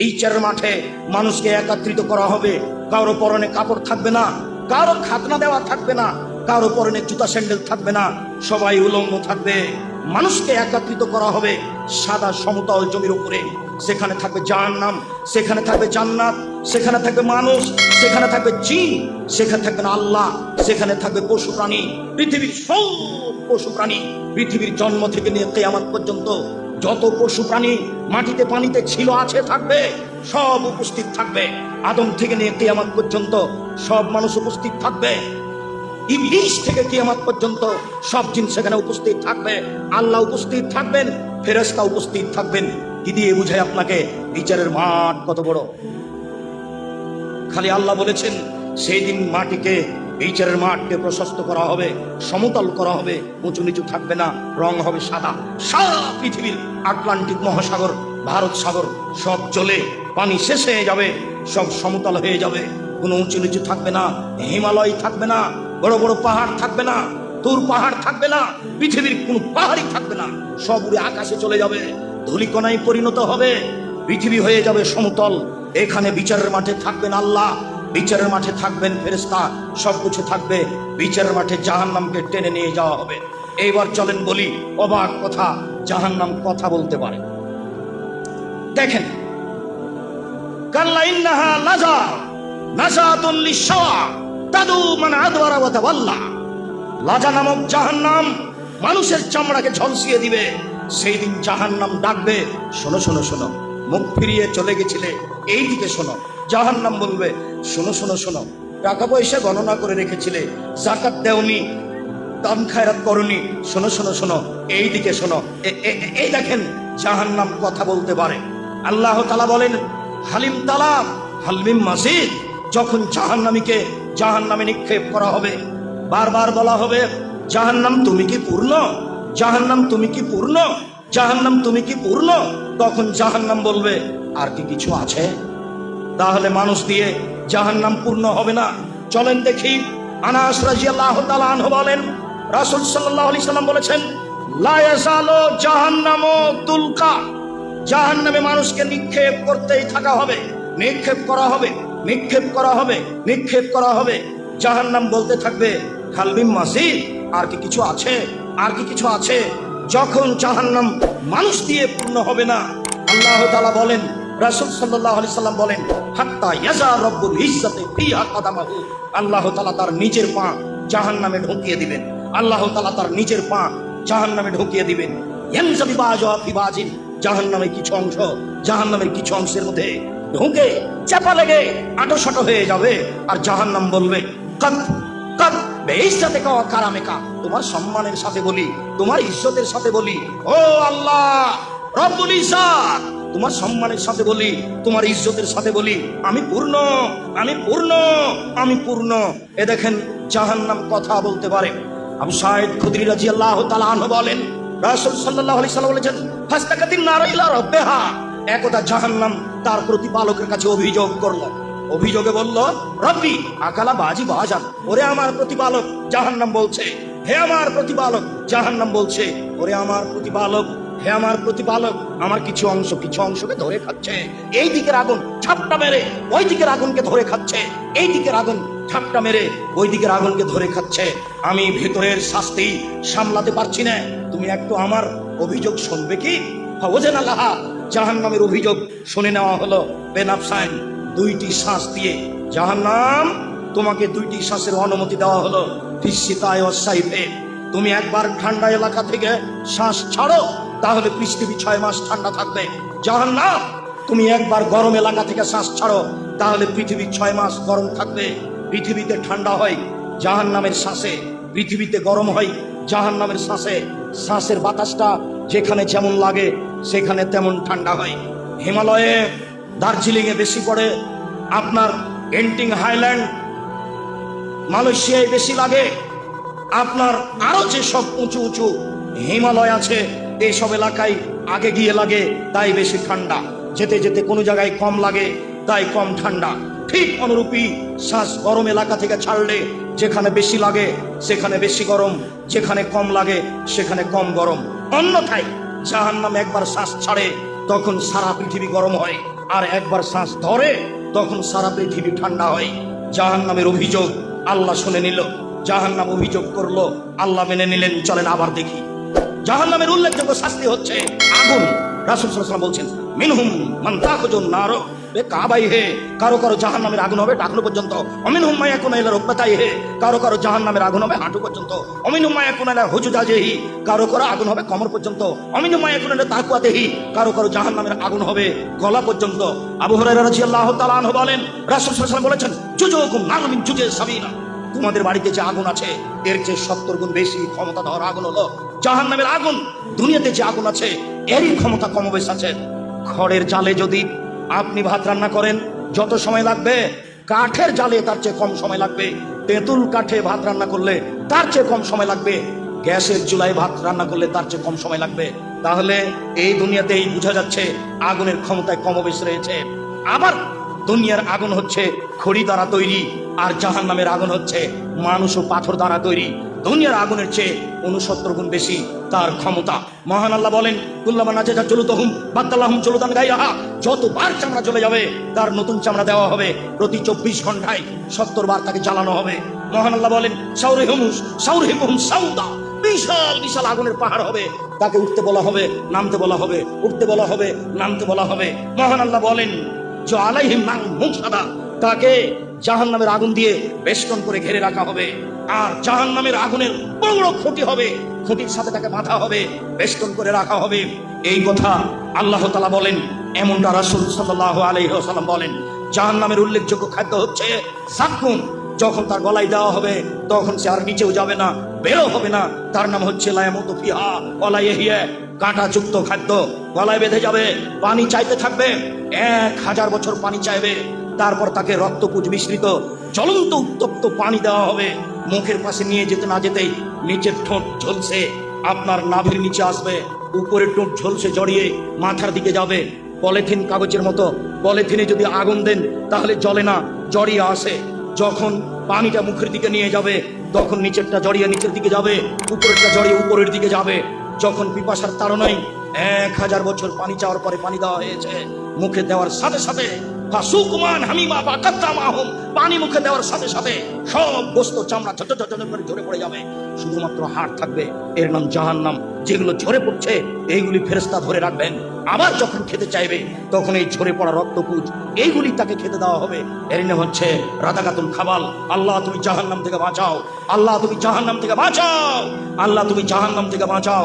বিচারের মাঠে মানুষকে একত্রিত করা হবে। কারও পরনে কাপড় থাকবে না, কারও খাতনা দেওয়া থাকবে না, কারও পরনে জুতা, স্যান্ডেল থাকবে না, সবাই উলঙ্গ থাকবে। মানুষকে একত্রিত করা হবে সাদা সমতল জমির উপরে। সেখানে থাকবে জাহান্নাম, সেখানে থাকবে জান্নাত, সেখানে থাকবে মানুষ, সেখানে থাকবে জিন, সেখানে থাকবে আল্লাহ, সেখানে থাকবে পশু প্রাণী, পৃথিবীর সব পশু প্রাণী, পৃথিবীর জন্ম থেকে নিয়ে কেয়ামত পর্যন্ত যত পশু প্রাণী মাটিতে পানিতে ছিল, আছে, থাকবে, সব উপস্থিত থাকবে। আদম থেকে নিয়ে কেয়ামত পর্যন্ত সব মানুষ উপস্থিত থাকবে। ইবলিশ থেকে কিয়ামত পর্যন্ত সব জিন সেখানে উপস্থিত থাকবে। আল্লাহ উপস্থিত থাকবেন ফেরেস্তা উপস্থিত থাকবেন। কি দিয়ে বুঝায় আপনাকে? বিচারের মাঠ কত বড়? খালি আল্লাহ বলেছেন, সেই দিন মাটিকে বিচারের মাঠকে প্রশস্ত করা হবে, সমতল করা হবে, উঁচু নিচু থাকবে না, রং হবে সাদা। সারা পৃথিবীর আটলান্টিক মহাসাগর, ভারত সাগর, সব চলে পানি শেষ হয়ে যাবে, সব সমতল হয়ে যাবে। কোনো উঁচু নিচু থাকবে না, হিমালয় থাকবে না, বড় বড় পাহাড় থাকবে না তোর পাহাড় থাকবে না, পৃথিবীর কোনো পাহাড়ই থাকবে না, সব উড়ে আকাশে চলে যাবে, ধুলিকণায় পরিণত হবে, পৃথিবী হয়ে যাবে সমতল, এখানে বিচারের মাঠে থাকবেন আল্লাহ। বিচারের মাঠে থাকবেন ফেরেস্তা সবকিছু থাকবে। বিচারের মাঠে জাহান্নামকে টেনে নিয়ে যাওয়া হবে। এইবার চলেন বলি, অবাক কথা, জাহান্নাম কথা বলতে পারে। দেখেন মান মানুষের চামড়াকে ঝলসিয়ে দিবে। সেই দিন জাহান্নাম ডাকবে, শোনো শোনো শোনো, মুখ ফিরিয়ে চলে গেছিলে এই দিকে শোনো। জাহান্নাম বলবে, শোনো শোনো শোনো, টাকা পয়সা গণনা করে রেখেছিলে জাকাত দেওনি, দান খায়রাত করনি, শোনো শোনো শোনো এই দিকে শোনো এই দেখেন জাহান্নাম কথা বলতে পারে। আল্লাহ তালা বলেন, হালিম তালাম, হালিম মাসিদ, যখন জাহান্নামীকে জাহান্নামে নিক্ষেপ করা হবে, বারবার বলা হবে, জাহান্নাম তুমি কি পূর্ণ? জাহান্নাম তুমি কি পূর্ণ? জাহান্নাম তুমি কি পূর্ণ? তখন জাহান্নাম বলবে, আর কি কিছু আছে? তাহলে মানুষ দিয়ে জাহান্নাম পূর্ণ হবে না। চলেন দেখি। আনাস রাজিয়াল্লাহ তাআলা আনহু বলেন, রাসূল সাল্লাল্লাহু আলাইহি সাল্লাম বলেছেন, লা ইয়াজালু জাহান্নামু তুলকা। জাহান্নামে মানুষকে নিক্ষেপ করতেই থাকা হবে, নিক্ষেপ করা হবে, নিক্ষেপ করা হবে, নিক্ষেপ করা হবে। জাহান্নাম বলতে থাকবে খালবিম মাসিদ, আর কি কিছু আছে? আর কি কিছু আছে? যখন জাহান্নাম মানুষ দিয়ে পূর্ণ হবে না, আল্লাহ তাআলা বলেন রাসূল সাল্লাল্লাহু আলাইহি সাল্লাম বলেন, হাত্তা ইয়াজা রব্বুল ইজ্জাতি আল্লাহ তাআলা তার নিজের পা জাহান্নামে ঢুকিয়ে দিবেন। আল্লাহ তাআলা তার নিজের পা জাহান্নামে ঢুকিয়ে দিবেন। বাজিন জাহান্নামের কিছু অংশ জাহান্নামের কিছু অংশের মধ্যে ঢুকে চাপা লেগে আটো হয়ে যাবে আর জাহান্নাম বলবে, কাদ কাদ বেইজ্জাতে কাওয়া কারামেকা তোমার সম্মানের সাথে বলি, তোমার ইজ্জতের সাথে বলি, ও আল্লাহ রব্বুল ইজ্জাত। তোমার সম্মানের সাথে বলি, তোমার ইজ্জতের সাথে বলি, আমি পূর্ণ আমি পূর্ণ আমি পূর্ণ। এ দেখেন, জাহান্নাম কথা বলতে পারে আবু সাইদ খুদরি রাদিয়াল্লাহু তাআলা আনহু বলেন, রাসূল সাল্লাল্লাহু আলাইহি সাল্লাম বলেছেন ফাস্তাকাতিন নার ইলা রাব্বিহা। একদা জাহান্নাম তার প্রতিপালকের কাছে অভিযোগ করল। অভিযোগে বলল, রব্বি, আকালা বাজি বাজান। ওরে আমার প্রতিপালক, জাহান্নাম বলছে। হে আমার প্রতিপালক, জাহান্নাম বলছে। ওরে আমার প্রতিপালক হে আমার প্রতিপালক, আমার কিছু অংশ কিছু অংশকে ধরে খাচ্ছে। এই দিকের আগুন ছাপটা মেরে, ওই দিকের আগুনকে ধরে খাচ্ছে। এই দিকের আগুন ঠাপটা মেরে, ওই দিকের আগুনকে ধরে খাচ্ছে। আমি ভেতরের শাস্তি সামলাতে পারছি না। তুমি একটু আমার অভিযোগ শুনবে কি? ওজেন আল্লাহ জাহান নামের অভিযোগ শুনে নেওয়া হলো বেনাফসাইন। দুইটি শ্বাস দিয়ে জাহান্নাম, তোমাকে দুইটি শ্বাসের অনুমতি দেওয়া হলো। ফিসিতায় অসাইফে তুমি একবার ঠান্ডা এলাকা থেকে শ্বাস ছাড়ো। তাহলে পৃথিবী ছয় মাস ঠান্ডা থাকবে। জাহান্নাম, তুমি একবার গরম এলাকা থেকে শ্বাস ছাড়ো, তাহলে পৃথিবী ছয় মাস গরম থাকবে। পৃথিবীতে ঠান্ডা হয় জাহান নামের শ্বাসে। পৃথিবীতে গরম হয় জাহান নামের শ্বাসে। শ্বাসের বাতাসটা যেখানে যেমন লাগে, সেখানে তেমন ঠান্ডা হয়। হিমালয়ে দার্জিলিংয়ে বেশি পড়ে, আপনার এন্টিং হাইল্যান্ড মালয়েশিয়ায় বেশি লাগে, আপনার আরও যেসব উঁচু উঁচু হিমালয় আছে এইসব এলাকায় আগে গিয়ে লাগে, তাই বেশি ঠান্ডা। যেতে যেতে কোনো জায়গায় কম লাগে, তাই কম ঠান্ডা। ঠিক অনুরূপী শ্বাস গরম এলাকা থেকে ছাড়লে যেখানে বেশি লাগে, সেখানে বেশি গরম। যেখানে কম লাগে, সেখানে কম গরম। অন্যথায় জাহান নামে একবার শ্বাস ছাড়ে, তখন সারা পৃথিবী গরম হয়। আর একবার শ্বাস ধরে, তখন সারা পৃথিবী ঠান্ডা হয়। জাহান নামের অভিযোগ আল্লাহ শুনে নিল। জাহান নাম অভিযোগ করল, আল্লাহ মেনে নিলেন, চলেন আবার দেখি। জাহান নামের উল্লেখযোগ্য শাস্তি হচ্ছে আগুন। রাসুল সাল্লাম বলছেন, মিনহুম মান তাখুজুন নার বে কাবাই হে, কারও কারও জাহান নামের আগুন হবে টাকলু পর্যন্ত। অমিনহুম মায়া কোন এলা রূপতাই হে, কারও কারও জাহান নামের আগুন হবে হাঁটু পর্যন্ত। অমিনহুম মায়া কোন এলা হুজুজা যেহি কারও কারও আগুন হবে কমর পর্যন্ত। অমিনহুম মায়া কোন এলা তাকুয়া দেহি কারও কারও জাহান নামের আগুন হবে গলা পর্যন্ত। আবু হুরায়রা রাদিয়াল্লাহু তাআলা আনহু বলেন, রাসূল সাল্লাল্লাহু আলাইহি ওয়াসাল্লাম বলেছেন, জুজুকুম নার মিন জুজে সাবিনা তোমাদের বাড়িতে যে আগুন আছে, এর চেয়ে সত্তর গুণ বেশি ক্ষমতা ধর আগুন হলো জাহান নামের আগুন। দুনিয়াতে যে আগুন আছে, এরই ক্ষমতা কম বেশ আছে খড়ের জালে যদি আপনি ভাত রান্না করেন, যত সময় লাগবে, কাঠের জালে তার চেয়ে কম সময় লাগবে। তেঁতুল কাঠে ভাত রান্না করলে তার চেয়ে কম সময় লাগবে। গ্যাসের চুলায় ভাত রান্না করলে তার চেয়ে কম সময় লাগবে। তাহলে এই দুনিয়াতেই বোঝা যাচ্ছে আগুনের ক্ষমতায় কম বেশ রয়েছে। আবার দুনিয়ার আগুন হচ্ছে খড়ি দ্বারা তৈরি। আর জাহান নামের আগুন হচ্ছে মানুষ ও পাথর দ্বারা তৈরি। দুনিয়ার আগুনের চেয়ে উনসত্তর গুণ বেশি তার ক্ষমতা। মহান আল্লাহ বলেন, কুল্লামা যা চলুত হুম বাদ্দাল্লাহুম চলুতান গাই আহা যতবার চামড়া চলে যাবে, তার নতুন চামড়া দেওয়া হবে। প্রতি চব্বিশ ঘন্টায় সত্তর বার তাকে জ্বালানো হবে। মহান আল্লাহ বলেন সাউরে হুমুস সাউরে হুম সাউদা। বিশাল বিশাল আগুনের পাহাড় হবে। তাকে উঠতে বলা হবে, নামতে বলা হবে, উঠতে বলা হবে, নামতে বলা হবে। মহান আল্লাহ বলেন, যে আলাইহিম নাং মুসাদা তাকে জাহান নামের আগুন দিয়ে বেষ্টন করে ঘিরে রাখা হবে। আর জাহান নামের আগুনের বড় ক্ষতি হবে। ক্ষতির সাথে তাকে বাঁধা হবে, বেষ্টন করে রাখা হবে। এই কথা আল্লাহ তালা বলেন, এমনটা রাসুল সাল্লাহ আলহিহাসাল্লাম বলেন। জাহান নামের উল্লেখযোগ্য খাদ্য হচ্ছে সাকুন। যখন তার গলায় দেওয়া হবে, তখন সে আর নিচেও যাবে না বেরো হবে না। তার নাম হচ্ছে লায়ামত যুক্ত খাদ্য গলায় বেঁধে যাবে, পানি চাইতে থাকবে, এক হাজার বছর পানি চাইবে। তারপর তাকে রক্তপুজ মিশ্রিত, জ্বলন্ত উত্তপ্ত পানি দেওয়া হবে। মুখের পাশে নিয়ে যেতে না যেতেই নিচের ঠোঁট ঝলসে, আপনার নাভির নিচে আসবে। উপরের ঠোঁট ঝলসে জড়িয়ে মাথার দিকে যাবে। পলিথিন কাগজের মতো, পলিথিনে যদি আগুন দেন, তাহলে জ্বলে না, জড়িয়ে আসে। যখন পানিটা মুখের দিকে নিয়ে যাবে, তখন নিচেরটা জড়িয়ে নিচের দিকে যাবে, উপরেরটা জড়িয়ে উপরের দিকে যাবে। যখন পিপাসার তাড়নায় এক হাজার বছর পানি চাওয়ার পরে পানি দেওয়া হয়েছে, মুখে দেওয়ার সাথে সাথে ফাসুকুমান হামিমা বা পানি মুখে দেওয়ার সাথে সাথে সব চামড়া করে ঝরে পড়ে যাবে। শুধুমাত্র হাড় থাকবে। এর নাম যেগুলো ঝরে পড়ছে, এইগুলি ফেরেস্তা ধরে রাখবেন। আবার যখন খেতে চাইবে, তখন এই ঝরে পড়া রক্তপুজ এইগুলি তাকে খেতে দেওয়া হবে। এর নাম হচ্ছে রাধাকাতুল খাবাল। আল্লাহ তুমি জাহান্নাম থেকে বাঁচাও। আল্লাহ তুমি জাহান্নাম থেকে বাঁচাও। আল্লাহ তুমি জাহান্নাম থেকে বাঁচাও।